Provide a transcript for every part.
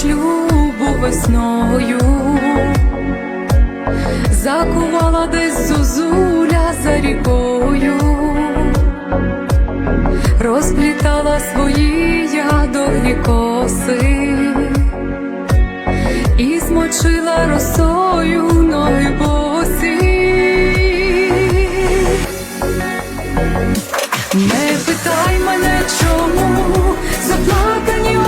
шлюбу весною, закувала десь зозуля за рікою, розплітала свої я довгі коси і змочила росою ноги босі. Не питай мене, чому заплакані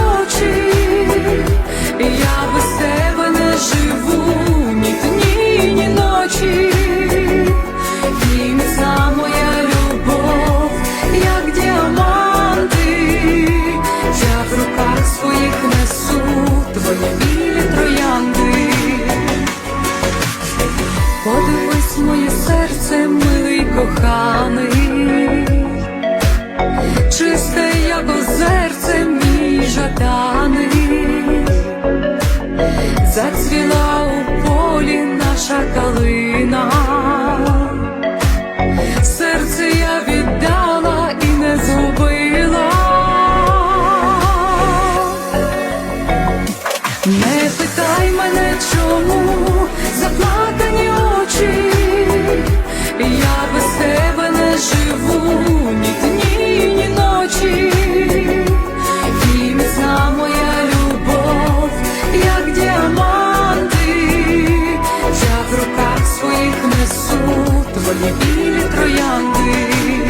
Подивись моє серце, милий коханий, чисте, як озерце, мій жаданий, зацвіла у полі наша калина, я в несу твої білі троянди.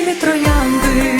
білі троянди.